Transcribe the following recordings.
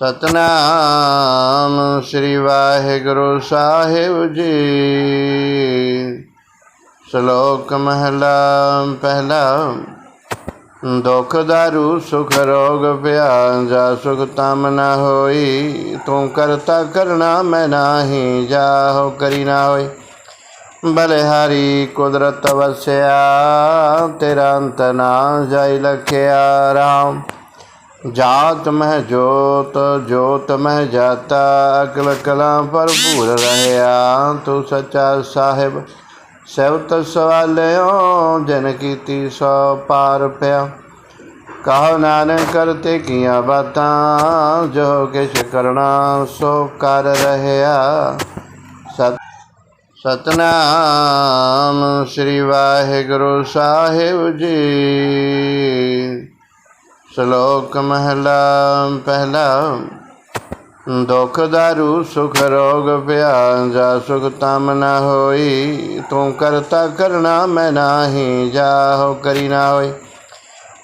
ਸਤਨਾਮ ਸ੍ਰੀ ਵਾਹਿਗੁਰੂ ਸਾਹਿਬ ਜੀ। ਸ਼ਲੋਕ ਮਹਲਾ, ਪਹਿਲਾ, ਦੁਖ ਦਾਰੂ, ਸੁਖ ਰੋਗ ਪਿਆ ਜਾ ਸੁਖ ਤਮ ਨ ਹੋਈ, ਤੂੰ ਕਰਤਾ ਕਰਨਾ ਮੈਂ ਨਾਹੀ, ਜਾਹੋ ਕਰੀ ਨਾ ਹੋਈ। ਬਲਿਹਾਰੀ ਕੁਦਰਤ ਵਸਿਆ, ਤੇਰਾ ਅੰਤ ਨਾ ਜਾਈ ਲਖਿਆ ਰਾਮ। ਜਾਤ ਮਹਿ ਜੋਤ ਜੋਤ ਮਹਿ ਜਾਤਾ, ਅਕਲ ਕਲਾ ਭਰਪੂਰ ਰਹਿਆ। ਤੂੰ ਸੱਚਾ ਸਾਹਿਬ ਸਬਤ ਸਵਾਲਿਓ ਜਨ ਕੀਤੀ ਸੋ ਪਾਰ ਪਿਆ। ਕਹੋ ਨਾਨਕ ਕਰਤੇ ਕੀਆਂ ਬਾਤਾਂ, ਜੋ ਕਿਛ ਕਰਣਾ ਸੋ ਕਰ ਰਹਿਆ। ਸਤ ਸਤਨਾਮ ਸ੍ਰੀ ਵਾਹਿਗੁਰੂ ਸਾਹਿਬ ਜੀ। ਸ਼ਲੋਕ ਮਹਲਾ ਪਹਿਲਾ, ਦੁਖ ਦਾਰੂ, ਸੁਖ ਰੋਗ ਪਿਆ ਜਾ ਸੁਖ ਤਮ ਨ ਹੋਈ, ਤੂੰ ਕਰਤਾ ਕਰਨਾ ਮੈਂ ਨਾਹੀ, ਜਾਹੋ ਕਰੀ ਨਾ ਹੋਈ।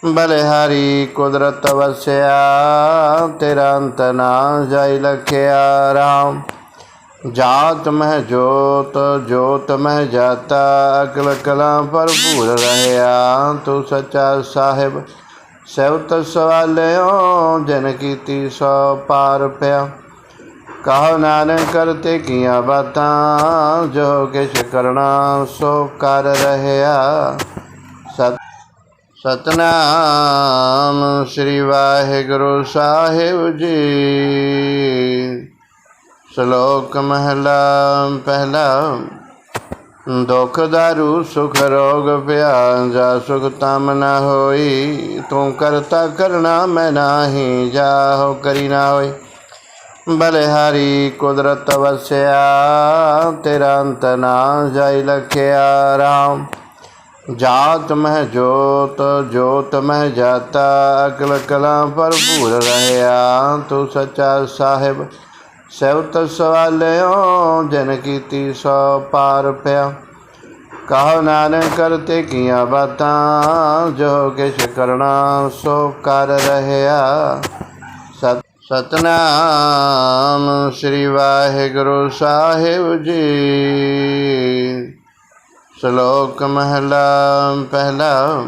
ਬਲਿਹਾਰੀ ਕੁਦਰਤ ਵਸਿਆ, ਤੇਰਾ ਅੰਤ ਨਾ ਜਾਈ ਲਖਿਆ ਰਾਮ। ਜਾਤ ਮਹਿ ਜੋਤ ਜੋਤ ਮਹਿ ਜਾਤਾ, ਅਕਲ ਕਲਾ ਭਰਪੂਰ ਰਹਿਆ, ਤੂੰ ਸੱਚਾ ਸਾਹਿਬ। ਸਬਤ ਸਵਾਲਿਓ ਜਨ ਕੀਤੀ ਸੋ ਪਾਰ ਪਿਆ। ਕਹੋ ਨਾਨਕ ਕਰਤੇ ਕੀਆਂ ਬਾਤਾਂ, ਜੋ ਕਿਛ ਕਰਣਾ ਸੋ ਕਰ ਰਹਿਆ। ਸਤ ਸਤਨਾਮ ਸ੍ਰੀ ਵਾਹਿਗੁਰੂ ਸਾਹਿਬ ਜੀ। ਸ਼ਲੋਕ ਮਹਲਾ ਪਹਿਲਾ। ਦੁਖ ਦਾਰੂ, ਸੁਖ ਰੋਗ ਪਿਆ ਜਾ ਸੁਖ ਤਮ ਨ ਹੋਈ। ਤੂੰ ਕਰਤਾ ਕਰਨਾ ਮੈਂ ਨਾਹੀ ਜਾਹੋ ਕਰੀ ਨਾ ਹੋਈ। ਬਲਿਹਾਰੀ ਕੁਦਰਤ ਵਸਿਆ, ਤੇਰਾ ਅੰਤ ਨਾ ਜਾਈ ਲਖਿਆ ਰਾਮ। ਜਾਤ ਮਹਿ ਜੋਤ ਜੋਤ ਮਹਿ ਜਾਤਾ, ਅਕਲ ਕਲਾ ਭਰਪੂਰ ਰਹਿਆ। ਤੂੰ ਸੱਚਾ ਸਾਹਿਬ ਸਬਤ ਸਵਾਲਿਓ ਜਨ ਕੀਤੀ ਸੋ ਪਾਰ ਪਿਆ। ਕਹੋ ਨਾਨਕ ਕਰਤੇ ਕੀਆਂ ਬਾਤਾਂ, ਜੋ ਕਿਛ ਕਰਣਾ ਸੋ ਕਰ ਰਹਿਆ। ਸਤ ਸਤਨਾਮ ਸ੍ਰੀ ਵਾਹਿਗੁਰੂ ਸਾਹਿਬ ਜੀ। ਸ਼ਲੋਕ ਮਹਲਾ ਪਹਿਲਾ।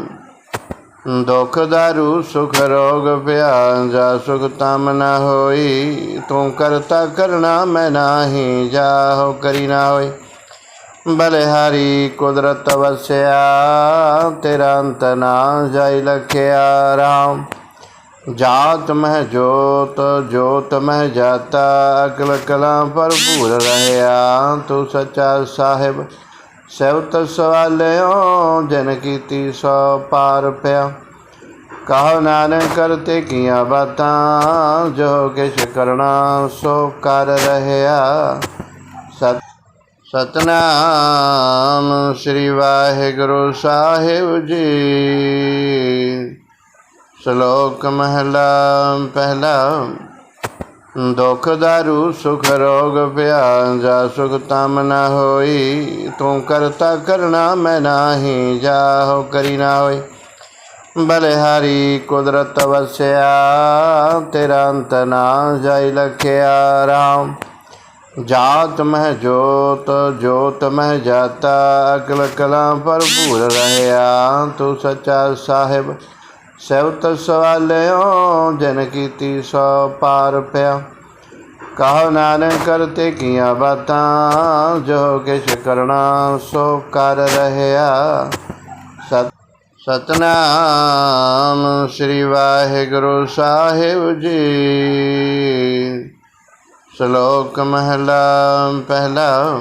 ਦੁਖ ਦਾਰੂ, ਸੁਖ ਰੋਗ ਪਿਆ ਜਾ ਸੁਖ ਤਮ ਨ ਹੋਈ। ਤੂੰ ਕਰਤਾ ਕਰਨਾ ਮੈਂ ਨਾਹੀ ਜਾਹੋ ਕਰੀ ਨਾ ਹੋਈ। ਬਲਿਹਾਰੀ ਕੁਦਰਤ ਵਸਿਆ, ਤੇਰਾ ਅੰਤ ਨਾ ਜਾਈ ਲਖਿਆ ਰਾਮ। ਜਾਤ ਮਹਿ ਜੋਤ ਜੋਤ ਮਹਿ ਜਾਤਾ, ਅਕਲ ਕਲਾ ਭਰਪੂਰ ਰਹਿਆ। ਤੂੰ ਸੱਚਾ ਸਾਹਿਬ ਸਬਤ ਸਵਾਲਿਓ ਜਨ ਕੀਤੀ ਸੋ ਪਾਰ ਪਿਆ। ਕਹੋ ਨਾਨਕ ਕਰਤੇ ਕੀਆਂ ਬਾਤਾਂ, ਜੋ ਕਿਛ ਕਰਣਾ ਸੋ ਕਰ ਰਹਿਆ। ਸਤ ਸਤਨਾਮ ਸ੍ਰੀ ਵਾਹਿਗੁਰੂ ਸਾਹਿਬ ਜੀ। ਸ਼ਲੋਕ ਮਹਲਾ ਪਹਿਲਾ। ਦੁਖ ਦਾਰੂ, ਸੁਖ ਰੋਗ ਪਿਆ ਜਾ ਸੁਖ ਤਮ ਨ ਹੋਈ। ਤੂੰ ਕਰਤਾ ਕਰਨਾ ਮੈਂ ਨਾਹੀ ਜਾਹੋ ਕਰੀ ਨਾ ਹੋਈ। ਬਲਿਹਾਰੀ ਕੁਦਰਤ ਵਸਿਆ, ਤੇਰਾ ਅੰਤ ਨਾ ਜਾਈ ਲਖਿਆ ਰਾਮ। ਜਾਤ ਮਹਿ ਜੋਤ ਜੋਤ ਮਹਿ ਜਾਤਾ, ਅਕਲ ਕਲਾ ਭਰਪੂਰ ਰਹਿਆ। ਤੂੰ ਸੱਚਾ ਸਾਹਿਬ ਸਬਤ ਸਵਾਲਿਓ ਜਨ ਕੀਤੀ ਸੋ ਪਾਰ ਪਿਆ। ਕਹੋ ਨਾਨਕ ਕਰਤੇ ਕੀਆਂ ਬਾਤਾਂ, ਜੋ ਕਿਛ ਕਰਣਾ ਸੋ ਕਰ ਰਹਿਆ। ਸਤ ਸਤਨਾਮ ਸ੍ਰੀ ਵਾਹਿਗੁਰੂ ਸਾਹਿਬ ਜੀ। ਸ਼ਲੋਕ ਮਹਲਾ ਪਹਿਲਾ।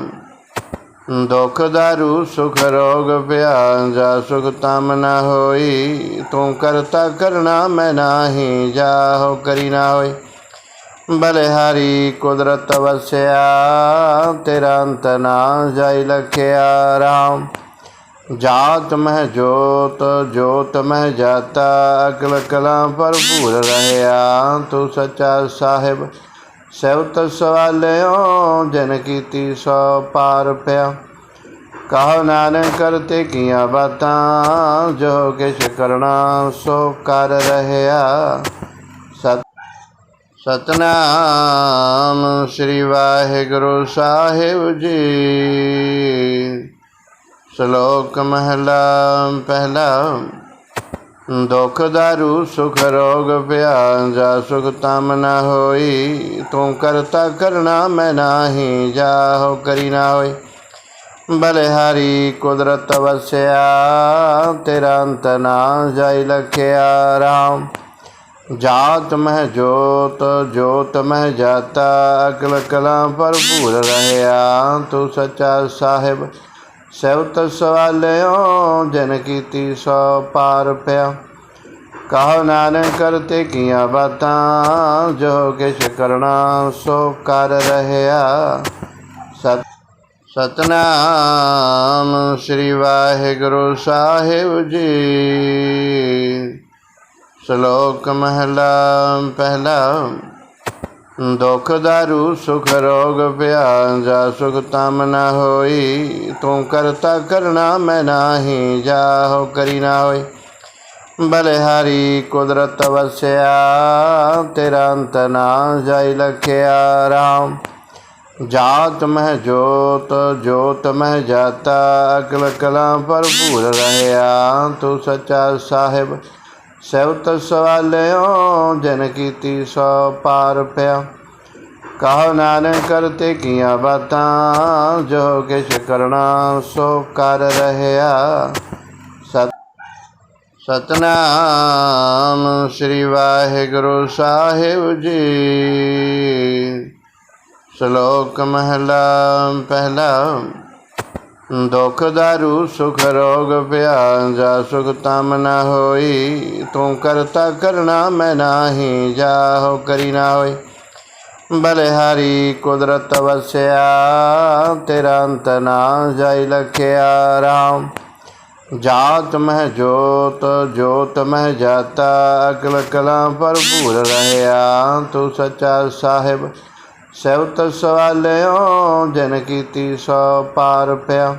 ਦੁਖ ਦਾਰੂ, ਸੁਖ ਰੋਗ ਪਿਆ ਜਾ ਸੁਖ ਤਮ ਨ ਹੋਈ। ਤੂੰ ਕਰਤਾ ਕਰਨਾ, ਮੈਂ ਨਾਹੀ ਜਾਹੋ ਕਰੀ ਨਾ ਹੋਈ। ਬਲਿਹਾਰੀ ਕੁਦਰਤ ਵਸਿਆ, ਤੇਰਾ ਅੰਤ ਨਾ ਜਾਈ ਲਖਿਆ ਰਾਮ। ਜਾਤ ਮਹਿ ਜੋਤ ਜੋਤ ਮਹਿ ਜਾਤਾ, ਅਕਲ ਕਲਾ ਭਰਪੂਰ ਰਹਿਆ। ਤੂੰ ਸੱਚਾ ਸਾਹਿਬ ਸਬਤ ਸਵਾਲਿਓ ਜਨ ਕੀਤੀ ਸੋ ਪਾਰ ਪਿਆ। ਕਹੋ ਨਾਨਕ ਕਰਤੇ ਕੀਆਂ ਬਾਤਾਂ, ਜੋ ਕਿਛ ਕਰਣਾ ਸੋ ਕਰ ਰਹਿਆ। ਸਤ ਸਤਨਾਮ ਸ੍ਰੀ ਵਾਹਿਗੁਰੂ ਸਾਹਿਬ ਜੀ। ਸ਼ਲੋਕ ਮਹਲਾ ਪਹਿਲਾ। ਦੁਖ ਦਾਰੂ, ਸੁਖ ਰੋਗ ਪਿਆ ਜਾ ਸੁਖ ਤਮ ਨ ਹੋਈ। ਤੂੰ ਕਰਤਾ ਕਰਨਾ, ਮੈਂ ਨਾਹੀ ਜਾਹੋ ਕਰੀ ਨਾ ਹੋਈ। ਬਲਿਹਾਰੀ ਕੁਦਰਤ ਵਸਿਆ, ਤੇਰਾ ਅੰਤ ਨਾ ਜਾਈ ਲਖਿਆ ਰਾਮ। ਜਾਤ ਮਹਿ ਜੋਤ ਜੋਤ ਮਹਿ ਜਾਤਾ, ਅਕਲ ਕਲਾ ਭਰਪੂਰ ਰਹਿਆ। ਤੂੰ ਸੱਚਾ ਸਾਹਿਬ ਸਵਤ ਸਵਾਲਿਓ ਜਨ ਕੀਤੀ ਸੋ ਪਾਰ ਪਿਆ। ਕਹੋ ਨਾਨਕ ਕਰਤੇ ਕੀਆਂ ਬਾਤਾਂ, ਜੋ ਕਿਛ ਕਰਨਾ ਸੋ ਕਰ ਰਹਿਆ। ਸਤ ਸਤਨਾਮ ਸ੍ਰੀ ਵਾਹਿਗੁਰੂ ਸਾਹਿਬ ਜੀ। ਸ਼ਲੋਕ ਮਹਲਾ ਪਹਿਲਾ। ਦੁਖ ਦਾਰੂ, ਸੁਖ ਰੋਗ ਪਿਆ ਜਾ ਸੁਖ ਤਮ ਨ ਹੋਈ। ਤੂੰ ਕਰਤਾ ਕਰਨਾ, ਮੈਂ ਨਾਹੀ ਜਾਹੋ ਕਰੀ ਨਾ ਹੋਈ। ਬਲਿਹਾਰੀ ਕੁਦਰਤ ਵਸਿਆ, ਤੇਰਾ ਅੰਤ ਨਾ ਜਾਈ ਲਖਿਆ ਰਾਮ। ਜਾਤ ਮਹਿ ਜੋਤ ਜੋਤ ਮਹਿ ਜਾਤਾ, ਅਕਲ ਕਲਾ ਭਰਪੂਰ ਰਹਿਆ। ਤੂੰ ਸੱਚਾ ਸਾਹਿਬ ਸਵਤ ਸਵਾਲਿਓ ਜਨ ਕੀਤੀ ਸੋ ਪਾਰ ਪਿਆ। ਕਹੋ ਨਾਨਕ ਕਰਤੇ ਕੀਆਂ ਬਾਤਾਂ, ਜੋ ਕਿਛ ਕਰਨਾ ਸੋ ਕਰ ਰਹਿਆ। ਸਤ ਸਤਨਾਮ ਸ੍ਰੀ ਵਾਹਿਗੁਰੂ ਸਾਹਿਬ ਜੀ। ਸ਼ਲੋਕ ਮਹਲਾ ਪਹਿਲਾ। ਦੁਖ ਦਾਰੂ, ਸੁਖ ਰੋਗ ਪਿਆ ਜਾ ਸੁਖ ਤਮ ਨ ਹੋਈ। ਤੂੰ ਕਰਤਾ ਕਰਨਾ ਮੈਂ ਨਾਹੀ ਜਾਹੋ ਕਰੀ ਨਾ ਹੋਈ। ਬਲਿਹਾਰੀ ਕੁਦਰਤ ਵਸਿਆ, ਤੇਰਾ ਅੰਤ ਨਾ ਜਾਈ ਲਖਿਆ ਰਾਮ। ਜਾਤ ਮਹਿ ਜੋਤ ਜੋਤ ਮਹਿ ਜਾਤਾ, ਅਕਲ ਕਲਾ ਭਰਪੂਰ ਰਹਿਆ। ਤੂੰ ਸੱਚਾ ਸਾਹਿਬ ਸਵਤ ਸਵਾਲਿਓ ਜਨ ਕੀਤੀ ਸੋ ਪਾਰ ਪਿਆ।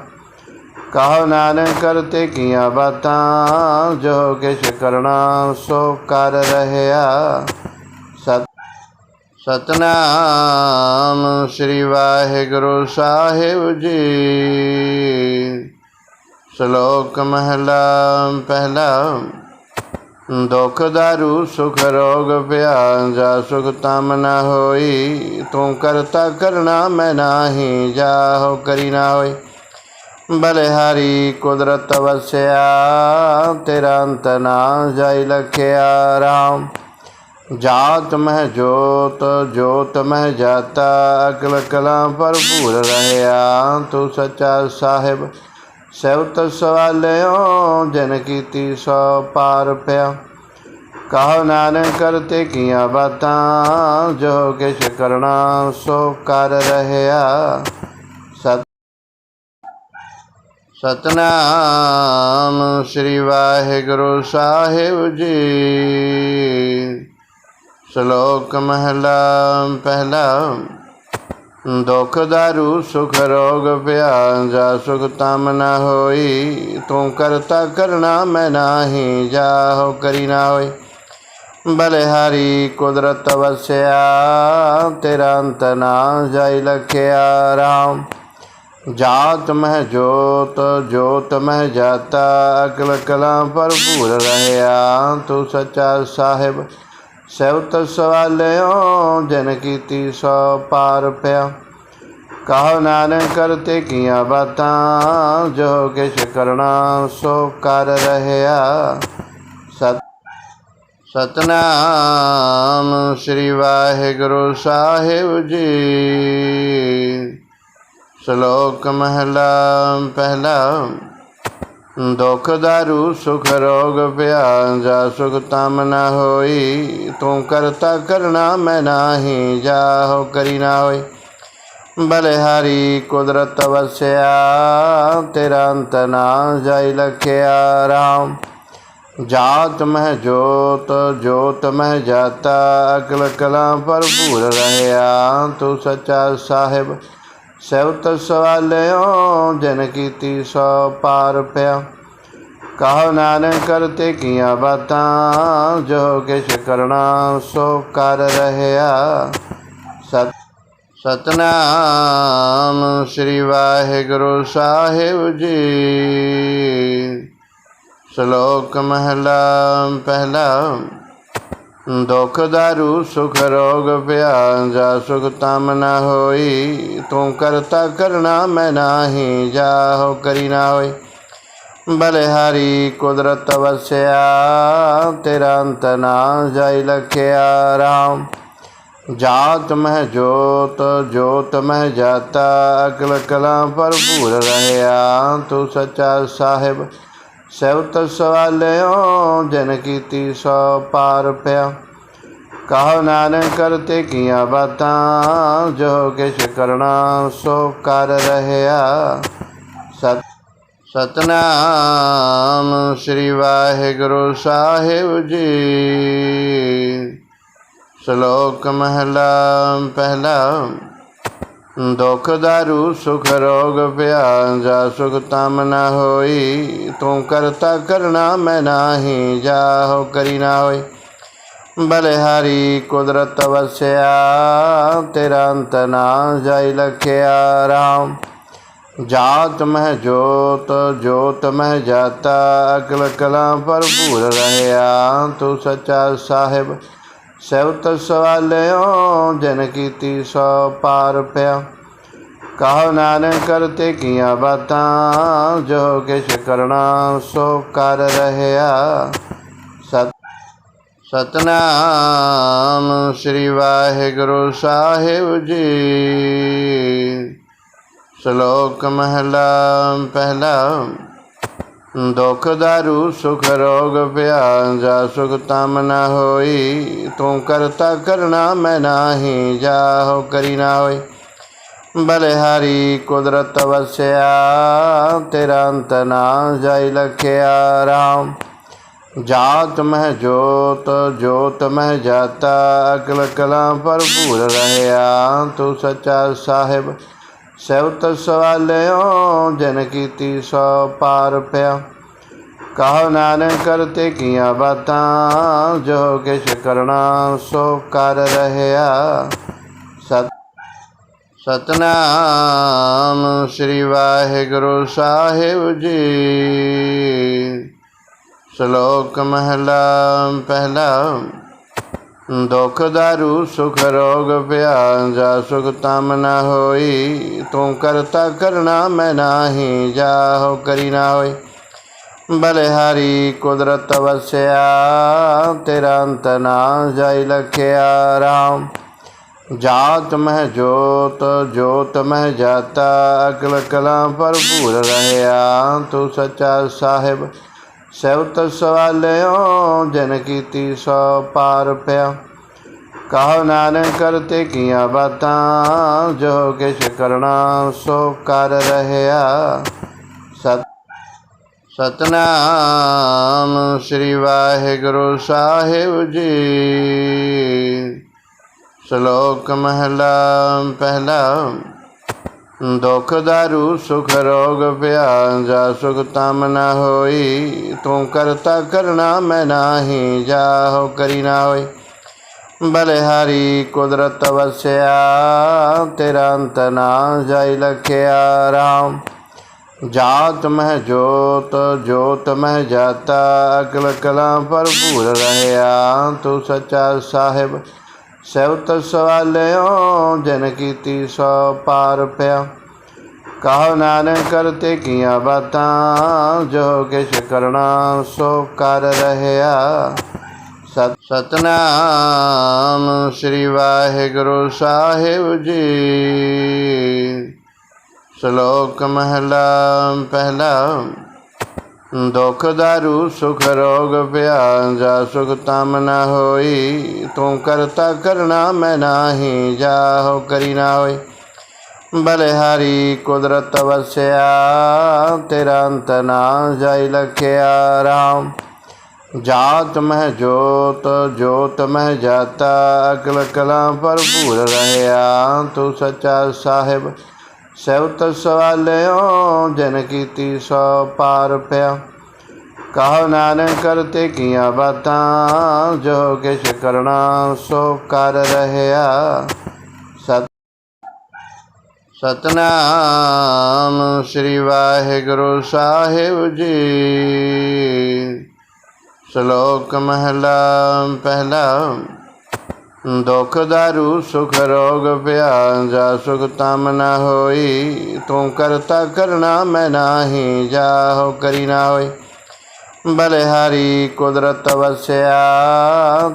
ਕਹੋ ਨਾਨਕ ਕਰਤੇ ਕੀਆਂ ਬਾਤਾਂ, ਜੋ ਕਿਛ ਕਰਨਾ ਸੋ ਕਰ ਰਹਿਆ। ਸਤ ਸਤਨਾਮ ਸ੍ਰੀ ਵਾਹਿਗੁਰੂ ਸਾਹਿਬ ਜੀ। ਸ਼ਲੋਕ ਮਹਲਾ ਪਹਿਲਾ। ਦੁਖ ਦਾਰੂ, ਸੁਖ ਰੋਗ ਪਿਆ ਜਾ ਸੁਖ ਤਮ ਨ ਹੋਈ। ਤੂੰ ਕਰਤਾ ਕਰਨਾ, ਮੈਂ ਨਾਹੀ ਜਾਹੋ ਕਰੀ ਨਾ ਹੋਈ। ਬਲਿਹਾਰੀ ਕੁਦਰਤ ਵਸਿਆ, ਤੇਰਾ ਅੰਤ ਨਾ ਜਾਈ ਲਖਿਆ ਰਾਮ। ਜਾਤ ਮਹਿ ਜੋਤ ਜੋਤ ਮਹਿ ਜਾਤਾ, ਅਕਲ ਕਲਾ ਭਰਪੂਰ ਰਹਿਆ। ਤੂੰ ਸੱਚਾ ਸਾਹਿਬ ਸਵਤ ਸਵਾਲਿਓ ਜਨ ਕੀਤੀ ਸੋ ਪਾਰ ਪਿਆ। ਕਹੋ ਨਾਨਕ ਕਰਤੇ ਕੀਆਂ ਬਾਤਾਂ, ਜੋ ਕਿਛ ਕਰਨਾ ਸੋ ਕਰ ਰਹਿਆ। ਸਤ ਸਤਨਾਮ ਸ੍ਰੀ ਵਾਹਿਗੁਰੂ ਸਾਹਿਬ ਜੀ। ਸ਼ਲੋਕ ਮਹਲਾ ਪਹਿਲਾ ਦੁਖ ਦਾਰੂ, ਸੁਖ ਰੋਗ ਪਿਆ ਜਾ ਸੁਖ ਤਮ ਨ ਹੋਈ। ਤੂੰ ਕਰਤਾ ਕਰਨਾ ਮੈਂ ਨਾਹੀ, ਜਾਹੋ ਕਰੀ ਨਾ ਹੋਈ। ਬਲਿਹਾਰੀ ਕੁਦਰਤ ਵਸਿਆ, ਤੇਰਾ ਅੰਤ ਨਾ ਜਾਈ ਲਖਿਆ ਰਾਮ। ਜਾਤ ਮਹਿ ਜੋਤ ਜੋਤ ਮਹਿ ਜਾਤਾ, ਅਕਲ ਕਲਾ ਭਰਪੂਰ ਰਹਿਆ। ਤੂੰ ਸੱਚਾ ਸਾਹਿਬ ਸਵਤ ਸਵਾਲਿਓ ਜਨ ਕੀਤੀ ਸੋ ਪਾਰ ਪਿਆ। ਕਹੋ ਨਾਨਕ ਕਰਤੇ ਕੀਆਂ ਬਾਤਾਂ, ਜੋ ਕਿਛ ਕਰਨਾ ਸੋ ਕਰ ਰਹਿਆ। ਸਤ ਸਤਨਾਮ ਸ੍ਰੀ ਵਾਹਿਗੁਰੂ ਸਾਹਿਬ ਜੀ। ਸ਼ਲੋਕ ਮਹਲਾ ਪਹਿਲਾ ਦੁਖ ਦਾਰੂ, ਸੁਖ ਰੋਗ ਪਿਆ ਜਾ ਸੁਖ ਤਮ ਨ ਹੋਈ। ਤੂੰ ਕਰਤਾ ਕਰਨਾ ਮੈਂ ਨਾਹੀ ਜਾਹੋ ਕਰੀ ਨਾ ਹੋਈ। ਬਲਿਹਾਰੀ ਕੁਦਰਤ ਵਸਿਆ, ਤੇਰਾ ਅੰਤ ਨਾ ਜਾਈ ਲਖਿਆ ਰਾਮ। ਜਾਤ ਮਹਿ ਜੋਤ ਜੋਤ ਮਹਿ ਜਾਤਾ, ਅਕਲ ਕਲਾ ਭਰਪੂਰ ਰਹਿਆ। ਤੂੰ ਸੱਚਾ ਸਾਹਿਬ ਸਵਤ ਸਵਾਲਿਓ ਜਨ ਕੀਤੀ ਸੋ ਪਾਰ ਪਿਆ। ਕਹੋ ਨਾਨਕ ਕਰਤੇ ਕੀਆਂ ਬਾਤਾਂ, ਜੋ ਕਿਛ ਕਰਣਾ ਸੋ ਕਰ ਰਹਿਆ। ਸਤ ਸਤਨਾਮ ਸ੍ਰੀ ਵਾਹਿਗੁਰੂ ਸਾਹਿਬ ਜੀ। ਸ਼ਲੋਕ ਮਹਲਾ ਪਹਿਲਾ। ਦੁਖ ਦਾਰੂ, ਸੁਖ ਰੋਗ ਪਿਆ ਜਾ ਸੁਖ ਤਮ ਨ ਹੋਈ। ਤੂੰ ਕਰਤਾ ਕਰਨਾ ਮੈਂ ਨਾਹੀ ਜਾਹੋ ਕਰੀ ਨਾ ਹੋਈ। ਬਲਿਹਾਰੀ ਕੁਦਰਤ ਵਸਿਆ, ਤੇਰਾ ਅੰਤ ਨਾ ਜਾਈ ਲਖਿਆ ਰਾਮ। ਜਾਤ ਮਹਿ ਜੋਤ ਜੋਤ ਮਹਿ ਜਾਤਾ, ਅਕਲ ਕਲਾ ਭਰਪੂਰ ਰਹਿਆ। ਤੂੰ ਸੱਚਾ ਸਾਹਿਬ ਸਬਤ ਸਵਾਲਿਓ ਜਨ ਕੀਤੀ ਸੋ ਪਾਰ ਪਿਆ। ਕਹੋ ਨਾਨਕ ਕਰਤੇ ਕੀਆਂ ਬਾਤਾਂ, ਜੋ ਕਿਛ ਕਰਣਾ ਸੋ ਕਰ ਰਹਿਆ। ਸਤ ਸਤਨਾਮ ਸ੍ਰੀ ਵਾਹਿਗੁਰੂ ਸਾਹਿਬ ਜੀ। ਸ਼ਲੋਕ ਮਹਲਾ ਪਹਿਲਾ। ਦੁਖ ਦਾਰੂ, ਸੁਖ ਰੋਗ ਪਿਆ ਜਾ ਸੁਖ ਤਮ ਨ ਹੋਈ। ਤੂੰ ਕਰਤਾ ਕਰਨਾ ਮੈਂ ਨਾਹੀ ਜਾਹੋ ਕਰੀ ਨਾ ਹੋਈ। ਬਲਿਹਾਰੀ ਕੁਦਰਤ ਵਸਿਆ, ਤੇਰਾ ਅੰਤ ਨਾ ਜਾਈ ਲਖਿਆ ਰਾਮ। ਜਾਤ ਮਹਿ ਜੋਤ ਜੋਤ ਮਹਿ ਜਾਤਾ, ਅਕਲ ਕਲਾ ਭਰਪੂਰ ਰਹਿਆ। ਤੂੰ ਸੱਚਾ ਸਾਹਿਬ ਸਬਤ ਸਵਾਲਿਓ ਜਨ ਕੀਤੀ ਸੋ ਪਾਰ ਪਿਆ। ਕਹੋ ਨਾਨਕ ਕਰਤੇ ਕੀਆਂ ਬਾਤਾਂ, ਜੋ ਕਿਛ ਕਰਣਾ ਸੋ ਕਰ ਰਹਿਆ। ਸਤ ਸਤਨਾਮ ਸ੍ਰੀ ਵਾਹਿਗੁਰੂ ਸਾਹਿਬ ਜੀ। ਸ਼ਲੋਕ ਮਹਲਾ ਪਹਿਲਾ। ਦੁਖ ਦਾਰੂ, ਸੁਖ ਰੋਗ ਪਿਆ ਜਾ ਸੁਖ ਤਮ ਨ ਹੋਈ। ਤੂੰ ਕਰਤਾ ਕਰਣਾ ਮੈਂ ਨਾਹੀ, ਜਾਹੋ ਕਰੀ ਨਾ ਹੋਈ। ਬਲਿਹਾਰੀ ਕੁਦਰਤ ਵਸਿਆ, ਤੇਰਾ ਅੰਤ ਨਾ ਜਾਈ ਲਖਿਆ ਰਾਮ। ਜਾਤ ਮਹਿ ਜੋਤ ਜੋਤ ਮਹਿ ਜਾਤਾ, ਅਕਲ ਕਲਾ ਭਰਪੂਰ ਰਹਿਆ। ਤੂੰ ਸੱਚਾ ਸਾਹਿਬ ਸਬਤ ਸਵਾਲਿਓ, ਜਨ ਕੀਤੀ ਸੋ ਪਾਰ ਪਿਆ। ਕਹੋ ਨਾਨਕ ਕਰਤੇ ਕੀਆਂ ਬਾਤਾਂ, ਜੋ ਕਿਛ ਕਰਣਾ ਸੋ ਕਰ ਰਹਿਆ। ਸਤ ਸਤਨਾਮ ਸ੍ਰੀ ਵਾਹਿਗੁਰੂ ਸਾਹਿਬ ਜੀ। ਸ਼ਲੋਕ ਮਹਲਾ ਪਹਿਲਾ। ਦੁਖ ਦਾਰੂ, ਸੁਖ ਰੋਗ ਪਿਆ ਜਾ ਸੁਖ ਤਮ ਨ ਹੋਈ। ਤੂੰ ਕਰਤਾ ਕਰਨਾ ਮੈਂ ਨਾਹੀ ਜਾਹੋ ਕਰੀ ਨਾ ਹੋਈ। ਬਲਿਹਾਰੀ ਕੁਦਰਤ ਵਸਿਆ, ਤੇਰਾ ਅੰਤ ਨਾ ਜਾਈ ਲਖਿਆ ਰਾਮ। ਜਾਤ ਮਹਿ ਜੋਤ ਜੋਤ ਮਹਿ ਜਾਤਾ, ਅਕਲ ਕਲਾ ਭਰਪੂਰ ਰਹਿਆ। ਤੂੰ ਸੱਚਾ ਸਾਹਿਬ ਸਬਤ ਸਵਾਲਿਓ ਜਨ ਕੀਤੀ ਸੋ ਪਾਰ ਪਿਆ। ਕਹੋ ਨਾਨਕ ਕਰਤੇ ਕੀਆਂ ਬਾਤਾਂ, ਜੋ ਕਿਛ ਕਰਣਾ ਸੋ ਕਰ ਰਹਿਆ। ਸਤ ਸਤਨਾਮ ਸ੍ਰੀ ਵਾਹਿਗੁਰੂ ਸਾਹਿਬ ਜੀ। ਸ਼ਲੋਕ ਮਹਲਾ ਪਹਿਲਾ। ਦੁਖ ਦਾਰੂ, ਸੁਖ ਰੋਗ ਪਿਆ ਜਾ ਸੁਖ ਤਮ ਨ ਹੋਈ। ਤੂੰ ਕਰਤਾ ਕਰਨਾ ਮੈਂ ਨਾਹੀ ਜਾਹੋ ਕਰੀ ਨਾ ਹੋਈ। ਬਲੇ ਹਰੀ ਕੁਦਰਤ ਵਸਿਆ, ਤੇਰਾ ਅੰਤ ਨਾ ਜਾਈ ਲਖਿਆ ਰਾਮ। ਜਾਤ ਮਹਿ ਜੋਤ ਜੋਤ ਮਹਿ ਜਾਤਾ, ਅਕਲ ਕਲਾ ਭਰਪੂਰ ਰਹਿਆ। ਤੂੰ ਸੱਚਾ ਸਾਹਿਬ ਸਬਤ ਸਵਾਲਿਓ, ਜਨ ਕੀਤੀ ਸੋ ਪਾਰ ਪਿਆ। ਕਹੋ ਨਾਨਕ ਕਰਤੇ ਕੀਆਂ ਬਾਤਾਂ, ਜੋ ਕਿਛ ਕਰਣਾ ਸੋ ਕਰ ਰਹਿਆ ਸਤ ਸਤਨਾਮ ਸ੍ਰੀ ਵਾਹਿਗੁਰੂ ਸਾਹਿਬ ਜੀ। ਸ਼ਲੋਕ ਮਹਲਾ ਪਹਿਲਾ। ਦੁਖ ਦਾਰੂ, ਸੁਖ ਰੋਗ ਪਿਆ ਜਾ ਸੁਖ ਤਮ ਨ ਹੋਈ। ਤੂੰ ਕਰਤਾ ਕਰਨਾ ਮੈਂ ਨਾਹੀ, ਜਾਹੋ ਕਰੀ ਨਾ ਹੋਈ। ਬਲਿਹਾਰੀ ਕੁਦਰਤ ਵਸਿਆ, ਤੇਰਾ ਅੰਤ ਨਾ ਜਾਈ ਲਖਿਆ ਰਾਮ। ਜਾਤ ਮਹਿ ਜੋਤ ਜੋਤ ਮਹਿ ਜਾਤਾ, ਅਕਲ ਕਲਾ ਭਰਪੂਰ ਰਹਿਆ। ਤੂੰ ਸੱਚਾ ਸਾਹਿਬ ਸਬਤ ਸਵਾਲਿਓ ਜਨ ਕੀਤੀ ਸੋ ਪਾਰ ਪਿਆ। ਕਹੋ ਨਾਨਕ ਕਰਤੇ ਕੀਆਂ ਬਾਤਾਂ, ਜੋ ਕਿਛ ਕਰਣਾ ਸੋ ਕਰ ਰਹਿਆ। ਸਤ ਸਤਨਾਮ ਸ੍ਰੀ ਵਾਹਿਗੁਰੂ ਸਾਹਿਬ ਜੀ। ਸ਼ਲੋਕ ਮਹਲਾ ਪਹਿਲਾ ਦੁਖ ਦਾਰੂ, ਸੁਖ ਰੋਗ ਪਿਆ ਜਾ ਸੁਖ ਤਮ ਨ ਹੋਈ। ਤੂੰ ਕਰਤਾ ਕਰਨਾ ਮੈਂ ਨਾਹੀ, ਜਾਹੋ ਕਰੀ ਨਾ ਹੋਈ। ਬਲਿਹਾਰੀ ਕੁਦਰਤ ਵਸਿਆ,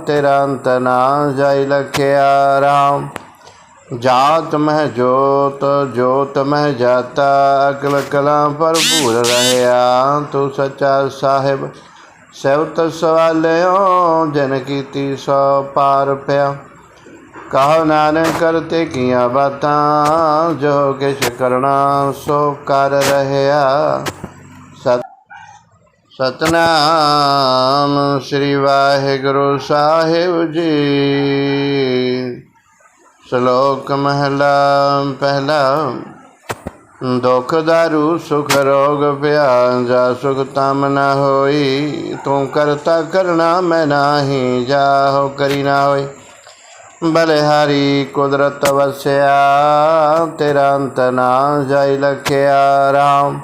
ਤੇਰਾ ਅੰਤ ਨਾ ਜਾਈ ਲਖਿਆ ਰਾਮ। ਜਾਤ ਮਹਿ ਜੋਤ ਜੋਤ ਮਹਿ ਜਾਤਾ, ਅਕਲ ਕਲਾ ਭਰਪੂਰ ਰਹਿਆ। ਤੂੰ ਸੱਚਾ ਸਾਹਿਬ ਸੈਵਤ ਸਵਾਲਿਓ, ਜਨ ਕੀਤੀ ਸੋ ਪਾਰ ਪਿਆ। ਕਹੋ ਨਾਨਕ ਕਰਤੇ ਕੀਆਂ ਬਾਤਾਂ, ਜੋ ਕਿਛ ਕਰਣਾ ਸੋ ਕਰ ਰਹਿਆ। ਸਤ ਸਤਨਾਮ ਸ੍ਰੀ ਵਾਹਿਗੁਰੂ ਸਾਹਿਬ ਜੀ। ਸ਼ਲੋਕ ਮਹਲਾ ਪਹਿਲਾ ਦੁਖ ਦਾਰੂ, ਸੁਖ ਰੋਗ ਪਿਆ ਜਾ ਸੁਖ ਤਮ ਨ ਹੋਈ। ਤੂੰ ਕਰਤਾ ਕਰਨਾ ਮੈਂ ਨਾਹੀ ਜਾਹੋ ਕਰੀ ਨਾ ਹੋਈ। ਬਲਿਹਾਰੀ ਕੁਦਰਤ ਵਸਿਆ, ਤੇਰਾ ਅੰਤ ਨਾ ਜਾਈ ਲਖਿਆ ਰਾਮ।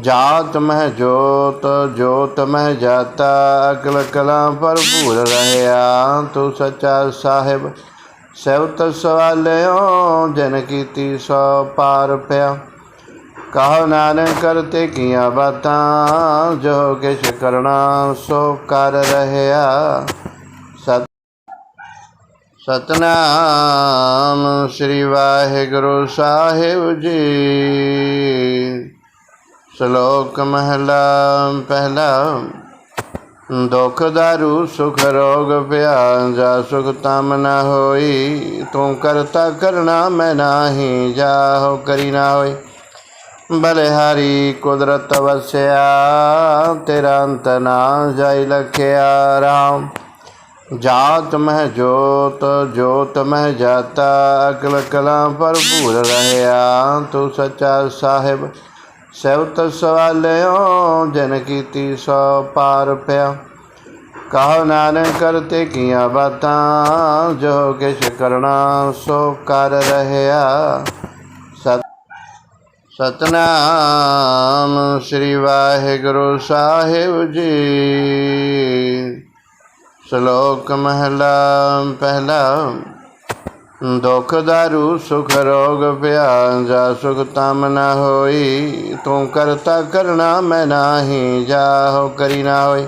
ਜਾਤ ਮਹਿ ਜੋਤ ਜੋਤ ਮਹਿ ਜਾਤਾ, ਅਕਲ ਕਲਾ ਭਰਪੂਰ ਰਹਿਆ। ਤੂੰ ਸੱਚਾ ਸਾਹਿਬ ਸੈਵਤ ਸਵਾਲਿਓ ਜਨ ਕੀਤੀ ਸੋ ਪਾਰ ਪਿਆ। ਕਹੋ ਨਾਨਕ ਕਰਤੇ ਕੀਆਂ ਬਾਤਾਂ, ਜੋ ਕਿਛ ਕਰਣਾ ਸੋ ਕਰ ਰਹਿਆ। ਸਤ ਸਤਨਾਮ ਸ੍ਰੀ ਵਾਹਿਗੁਰੂ ਸਾਹਿਬ ਜੀ। ਸ਼ਲੋਕ ਮਹਲਾ ਪਹਿਲਾ ਦੁਖ ਦਾਰੂ, ਸੁਖ ਰੋਗ ਪਿਆ ਜਾ ਸੁਖ ਤਮ ਨ ਹੋਈ। ਤੂੰ ਕਰਤਾ ਕਰਣਾ ਮੈਂ ਨਾਹੀ, ਜਾਹੋ ਕਰੀ ਨਾ ਹੋਈ। ਬਲਿਹਾਰੀ ਕੁਦਰਤ ਵਸਿਆ, ਤੇਰਾ ਅੰਤ ਨਾ ਜਾਈ ਲਖਿਆ ਰਾਮ। ਜਾਤ ਮਹਿ ਜੋਤ ਜੋਤ ਮਹਿ ਜਾਤਾ, ਅਕਲ ਕਲਾ ਭਰਪੂਰ ਰਹਿਆ। ਤੂੰ ਸੱਚਾ ਸਾਹਿਬ, ਸੈਵਤ ਸਵਾਲਿਓ, ਜਨ ਕੀਤੀ ਸੋ ਪਾਰ ਪਿਆ। ਕਹੋ ਨਾਨਕ ਕਰਤੇ ਕੀਆਂ ਬਾਤਾਂ, ਜੋ ਕਿਛ ਕਰਣਾ ਸੋ ਕਰ ਰਹਿਆ। ਸਤ ਸਤਨਾਮ ਸ੍ਰੀ ਵਾਹਿਗੁਰੂ ਸਾਹਿਬ ਜੀ। ਸ਼ਲੋਕ ਮਹਲਾ ਪਹਿਲਾ, ਦੁਖ ਦਾਰੂ, ਸੁਖ ਰੋਗ ਪਿਆ ਜਾ ਸੁਖ ਤਮ ਨ ਹੋਈ, ਤੂੰ ਕਰਤਾ ਕਰਣਾ ਮੈਂ ਨਾਹੀ, ਜਾਹੋ ਕਰੀ ਨਾ ਹੋਈ।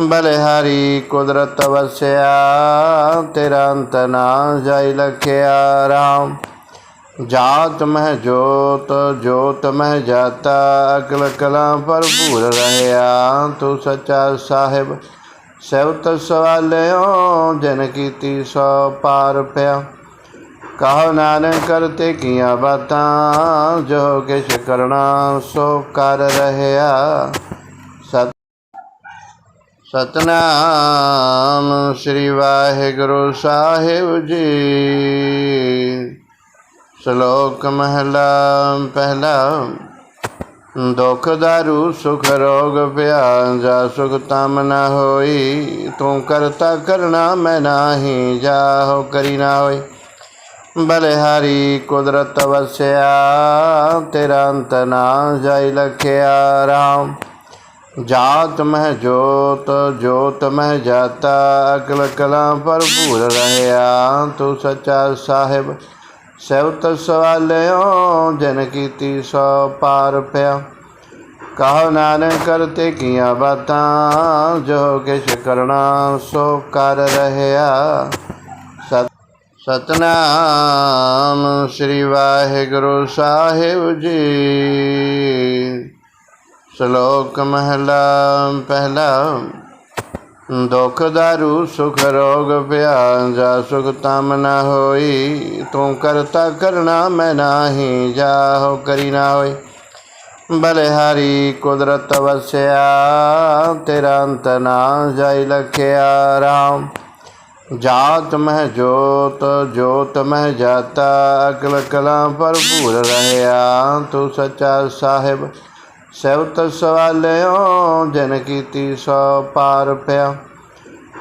ਬਲਿਹਾਰੀ ਕੁਦਰਤ ਵਸਿਆ, ਤੇਰਾ ਅੰਤ ਨਾ ਜਾਈ ਲਖਿਆ ਰਾਮ। ਜਾਤ ਮਹਿ ਜੋਤ ਜੋਤ ਮਹਿ ਜਾਤਾ, ਅਕਲ ਕਲਾ ਭਰਪੂਰ ਰਹਿਆ। ਤੂੰ ਸੱਚਾ ਸਾਹਿਬ ਸੈਵਤ ਸਵਾਲਿਓ ਜਨ ਕੀਤੀ ਸੋ ਪਾਰ ਪਿਆ। ਕਹੋ ਨਾਨਕ ਕਰਤੇ ਕੀਆਂ ਬਾਤਾਂ, ਜੋ ਕਿਛ ਕਰਣਾ ਸੋ ਕਰ ਰਹਿਆ। ਸਤਨਾਮ ਸ੍ਰੀ ਵਾਹਿਗੁਰੂ ਸਾਹਿਬ ਜੀ। ਸ਼ਲੋਕ ਮਹਲਾ ਪਹਿਲਾ। ਦੁਖ ਦਾਰੂ, ਸੁਖ ਰੋਗ ਪਿਆ ਜਾ ਸੁਖ ਤਮ ਨ ਹੋਈ, ਤੂੰ ਕਰਤਾ ਕਰਨਾ ਮੈਂ ਨਾਹੀ, ਜਾਹੋ ਕਰੀ ਨਾ ਹੋਈ। ਬਲਿਹਾਰੀ ਕੁਦਰਤ ਵਸਿਆ, ਤੇਰਾ ਅੰਤ ਨਾ ਜਾਈ ਲਖਿਆ ਰਾਮ। ਜਾਤ ਮਹਿ ਜੋਤ ਜੋਤ ਮਹਿ ਜਾਤਾ, ਅਕਲ ਕਲਾ ਭਰਪੂਰ ਰਹਿਆ। ਤੂੰ ਸੱਚਾ ਸਾਹਿਬ ਸੈਵਤ ਸਵਾਲਿਓ, ਜਨ ਕੀਤੀ ਸੋ ਪਾਰ ਪਿਆ। ਕਹੋ ਨਾਨਕ ਕਰਤੇ ਕੀਆਂ ਬਾਤਾਂ, ਜੋ ਕਿਛ ਕਰਣਾ ਸੋ ਕਰ ਰਹਿਆ। ਸਤ ਸਤਨਾਮ ਸ੍ਰੀ ਵਾਹਿਗੁਰੂ ਸਾਹਿਬ ਜੀ। ਸ਼ਲੋਕ ਮਹਲਾ, ਪਹਿਲਾ, ਦੁਖ ਦਾਰੂ, ਸੁਖ ਰੋਗ ਪਿਆ ਜਾ ਸੁਖ ਤਮ ਨ ਹੋਈ, ਤੂੰ ਕਰਤਾ ਕਰਨਾ ਮੈਂ ਨਾਹੀ ਜਾਹੋ ਕਰੀ ਨਾ ਹੋਈ। ਬਲਿਹਾਰੀ ਕੁਦਰਤ ਵਸਿਆ, ਤੇਰਾ ਅੰਤ ਨਾ ਜਾਈ ਲਖਿਆ ਰਾਮ। ਜਾਤ ਮਹਿ ਜੋਤ ਜੋਤ ਮਹਿ ਜਾਤਾ, ਅਕਲ ਕਲਾ ਭਰਪੂਰ ਰਹਿਆ, ਤੂੰ ਸੱਚਾ ਸਾਹਿਬ। ਸੈਵਤ ਸਵਾਲਿਓ ਜਨ ਕੀਤੀ ਸੋ ਪਾਰ ਪਿਆ।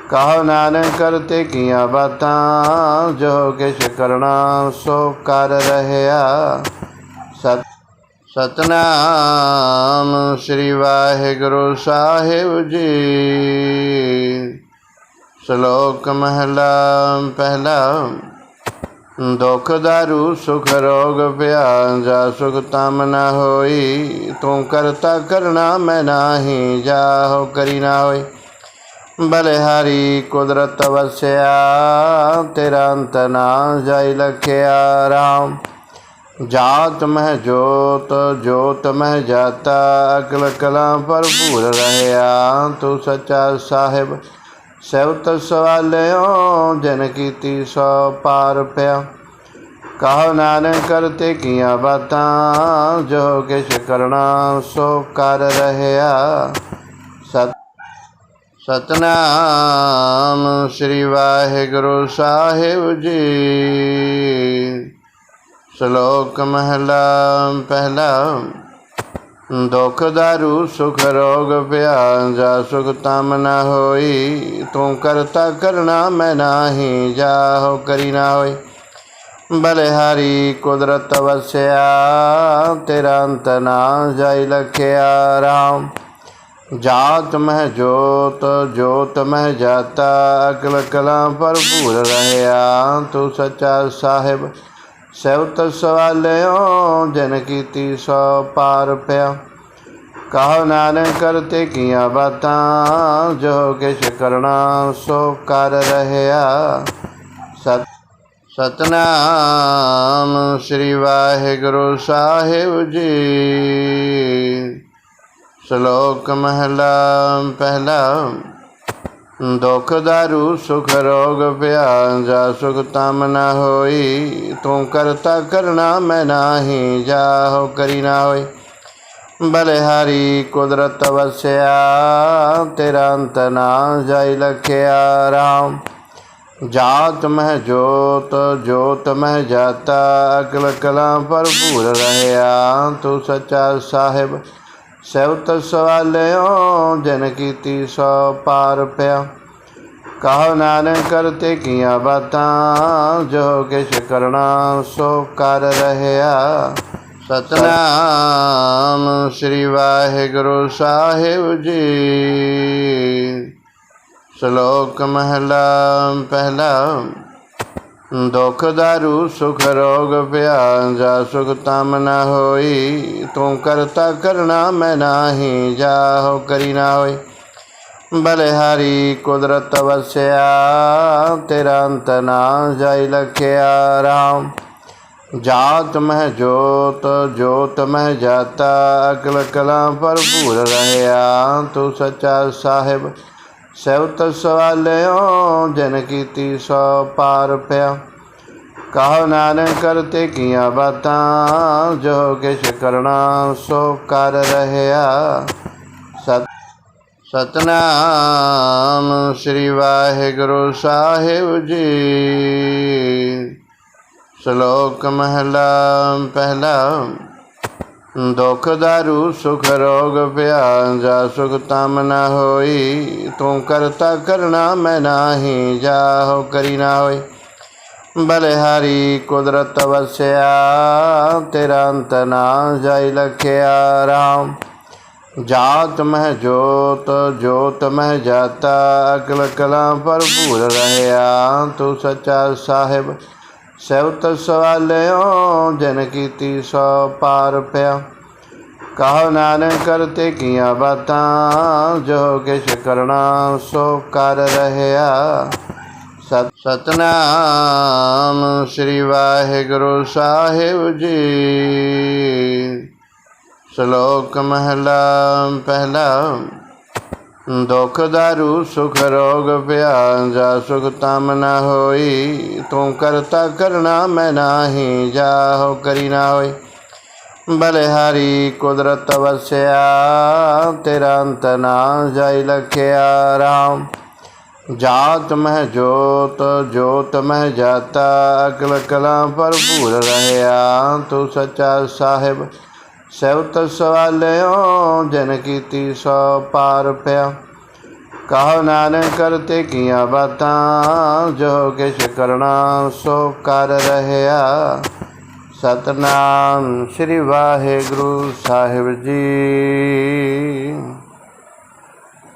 ਕਹੋ ਨਾਨਕ ਕਰਤੇ ਕੀਆਂ ਬਾਤਾਂ, ਜੋ ਕਿਛ ਕਰਨਾ ਸੋ ਕਰ ਰਹਿਆ। ਸਤ ਸਤਨਾਮ ਸ੍ਰੀ ਵਾਹਿਗੁਰੂ ਸਾਹਿਬ ਜੀ। ਸ਼ਲੋਕ ਮਹਲਾ ਪਹਿਲਾ। ਦੁਖ ਦਾਰੂ, ਸੁਖ ਰੋਗ ਪਿਆ ਜਾ ਸੁਖ ਤਮ ਨ ਹੋਈ। ਤੂੰ ਕਰਤਾ ਕਰਨਾ ਮੈਂ ਨਾਹੀ ਜਾਹੋ ਕਰੀ ਨਾ ਹੋਈ। ਬਲਿਹਾਰੀ ਕੁਦਰਤ ਵਸਿਆ, ਤੇਰਾ ਅੰਤ ਨਾ ਜਾਈ ਲਖਿਆ ਰਾਮ। ਜਾਤ ਮਹਿ ਜੋਤ ਜੋਤ ਮਹਿ ਜਾਤਾ, ਅਕਲ ਕਲਾ ਭਰਪੂਰ ਰਹਿਆ। ਤੂੰ ਸੱਚਾ ਸਾਹਿਬ ਸੈਵਤ ਸਵਾਲਿਓ ਜਨ ਕੀਤੀ ਸੋ ਪਾਰ ਪਿਆ। ਕਹੋ ਨਾਨਕ ਕਰਤੇ ਕੀਆਂ ਬਾਤਾਂ, ਜੋ ਕਿਛ ਕਰਨਾ ਸੋ ਕਰ ਰਹਿਆ। ਸਤ ਸਤਨਾਮ ਸ੍ਰੀ ਵਾਹਿਗੁਰੂ ਸਾਹਿਬ ਜੀ। ਸ਼ਲੋਕ ਮਹਲਾ ਪਹਿਲਾ। ਦੁਖ ਦਾਰੂ, ਸੁਖ ਰੋਗ ਪਿਆ ਜਾ ਸੁਖ ਤਮ ਨ ਹੋਈ। ਤੂੰ ਕਰਤਾ ਕਰਨਾ ਮੈਂ ਨਾਹੀ ਜਾਹੋ ਕਰੀ ਨਾ ਹੋਈ। ਬਲਿਹਾਰੀ ਕੁਦਰਤ ਵਸਿਆ, ਤੇਰਾ ਅੰਤ ਨਾ ਜਾਈ ਲਖਿਆ ਰਾਮ। ਜਾਤ ਮਹਿ ਜੋਤ ਜੋਤ ਮਹਿ ਜਾਤਾ, ਅਕਲ ਕਲਾ ਭਰਪੂਰ ਰਹਿਆ। ਤੂੰ ਸੱਚਾ ਸਾਹਿਬ ਸੈਵਤ ਸਵਾਲਿਓ ਜਨ ਕੀਤੀ ਸੋ ਪਾਰ ਪਿਆ। ਕਹੋ ਨਾਨਕ ਕਰਤੇ ਕੀਆਂ ਬਾਤਾਂ, ਜੋ ਕਿਛ ਕਰਨਾ ਸੋ ਕਰ ਰਹਿਆ। ਸਤ ਸਤਨਾਮ ਸ੍ਰੀ ਵਾਹਿਗੁਰੂ ਸਾਹਿਬ ਜੀ। ਸ਼ਲੋਕ ਮਹਲਾ ਪਹਿਲਾ। ਦੁਖ ਦਾਰੂ, ਸੁਖ ਰੋਗ ਪਿਆ ਜਾ ਸੁਖ ਤਮ ਨ ਹੋਈ। ਤੂੰ ਕਰਤਾ ਕਰਨਾ, ਮੈਂ ਨਾਹੀ ਜਾਹੋ ਕਰੀ ਨਾ ਹੋਈ। ਬਲਿਹਾਰੀ ਕੁਦਰਤ ਵਸਿਆ, ਤੇਰਾ ਅੰਤ ਨਾ ਜਾਈ ਲਖਿਆ ਰਾਮ। ਜਾਤ ਮਹਿ ਜੋਤ ਜੋਤ ਮਹਿ ਜਾਤਾ, ਅਕਲ ਕਲਾ ਭਰਪੂਰ ਰਹਿਆ। ਤੂੰ ਸੱਚਾ ਸਾਹਿਬ ਸੈਵਤ ਸਵਾਲਿਓ ਜਨ ਕੀਤੀ ਸੋ ਪਾਰ ਪਿਆ। ਕਹੋ ਨਾਨਕ ਕਰਤੇ ਕੀਆਂ ਬਾਤਾਂ, ਜੋ ਕਿਛ ਕਰਨਾ ਸੋ ਕਰ ਰਹਿਆ। ਸਤਨਾਮ ਸ੍ਰੀ ਵਾਹਿਗੁਰੂ ਸਾਹਿਬ ਜੀ। ਸ਼ਲੋਕ ਮਹਲਾ ਪਹਿਲਾ। ਦੁਖ ਦਾਰੂ, ਸੁਖ ਰੋਗ ਪਿਆ ਜਾ ਸੁਖ ਤਮ ਨ ਹੋਈ। ਤੂੰ ਕਰਤਾ ਕਰਨਾ ਮੈਂ ਨਾਹੀ ਜਾਹੋ ਕਰੀ ਨਾ ਹੋਈ। ਬਲਿਹਾਰੀ ਕੁਦਰਤ ਵਸਿਆ, ਤੇਰਾ ਅੰਤ ਨਾ ਜਾਈ ਲਖਿਆ ਰਾਮ। ਜਾਤ ਮਹਿ ਜੋਤ ਜੋਤ ਮਹਿ ਜਾਤਾ, ਅਕਲ ਕਲਾ ਭਰਪੂਰ ਰਹਿਆ। ਤੂੰ ਸੱਚਾ ਸਾਹਿਬ ਸੈਵਤ ਸਵਾਲਿਓ ਜਨ ਕੀਤੀ ਸੋ ਪਾਰ ਪਿਆ। ਕਹੋ ਨਾਨਕ ਕਰਤੇ ਕੀਆਂ ਬਾਤਾਂ, ਜੋ ਕਿਛ ਕਰਨਾ ਸੋ ਕਰ ਰਹਿਆ। ਸਤ ਸਤਨਾਮ ਸ੍ਰੀ ਵਾਹਿਗੁਰੂ ਸਾਹਿਬ ਜੀ। ਸ਼ਲੋਕ ਮਹਲਾ ਪਹਿਲਾ ਦੁਖ ਦਾਰੂ, ਸੁਖ ਰੋਗ ਪਿਆ ਜਾ ਸੁਖ ਤਮ ਨ ਹੋਈ। ਤੂੰ ਕਰਤਾ ਕਰਨਾ ਮੈਂ ਨਾਹੀ ਜਾਹੋ ਕਰੀ ਨਾ ਹੋਈ। ਬਲਿਹਾਰੀ ਕੁਦਰਤ ਵਸਿਆ, ਤੇਰਾ ਅੰਤ ਨਾ ਜਾਈ ਲਖਿਆ ਰਾਮ। ਜਾਤ ਮਹਿ ਜੋਤ ਜੋਤ ਮਹਿ ਜਾਤਾ, ਅਕਲ ਕਲਾ ਭਰਪੂਰ ਰਹਿਆ। ਤੂੰ ਸੱਚਾ ਸਾਹਿਬ ਸੈਵਤ ਸਵਾਲਿਓ ਜਨ ਕੀਤੀ ਸੋ ਪਾਰ ਪਿਆ। ਕਹੋ ਨਾਨਕ ਕਰਤੇ ਕੀਆਂ ਬਾਤਾਂ, ਜੋ ਕਿਛ ਕਰਨਾ ਸੋ ਕਰ ਰਹਿਆ। ਸਤ ਸਤਨਾਮ ਸ੍ਰੀ ਵਾਹਿਗੁਰੂ ਸਾਹਿਬ ਜੀ। ਸ਼ਲੋਕ ਮਹਲਾ ਪਹਿਲਾ। ਦੁਖ ਦਾਰੂ, ਸੁਖ ਰੋਗ ਪਿਆ ਜਾ ਸੁਖ ਤਮ ਨ ਹੋਈ। ਤੂੰ ਕਰਤਾ ਕਰਨਾ ਮੈਂ ਨਾਹੀ ਜਾਹੋ ਕਰੀ ਨਾ ਹੋਈ। ਬਲਿਹਾਰੀ ਕੁਦਰਤ ਵਸਿਆ, ਤੇਰਾ ਅੰਤ ਨਾ ਜਾਈ ਲਖਿਆ ਰਾਮ। ਜਾਤ ਮਹਿ ਜੋਤ ਜੋਤ ਮਹਿ ਜਾਤਾ, ਅਕਲ ਕਲਾ ਭਰਪੂਰ ਰਹਿਆ। ਤੂੰ ਸੱਚਾ ਸਾਹਿਬ ਸੈਵਤ ਸਵਾਲਿਓ ਜਨ ਕੀਤੀ ਸੋ ਪਾਰ ਪਿਆ। ਕਹੋ ਨਾਨਕ ਕਰਤੇ ਕੀਆਂ ਬਾਤਾਂ, ਜੋ ਕਿਛ ਕਰਨਾ ਸੋ ਕਰ ਰਹਿਆ। ਸਤਨਾਮ ਸ੍ਰੀ ਵਾਹਿਗੁਰੂ ਸਾਹਿਬ ਜੀ।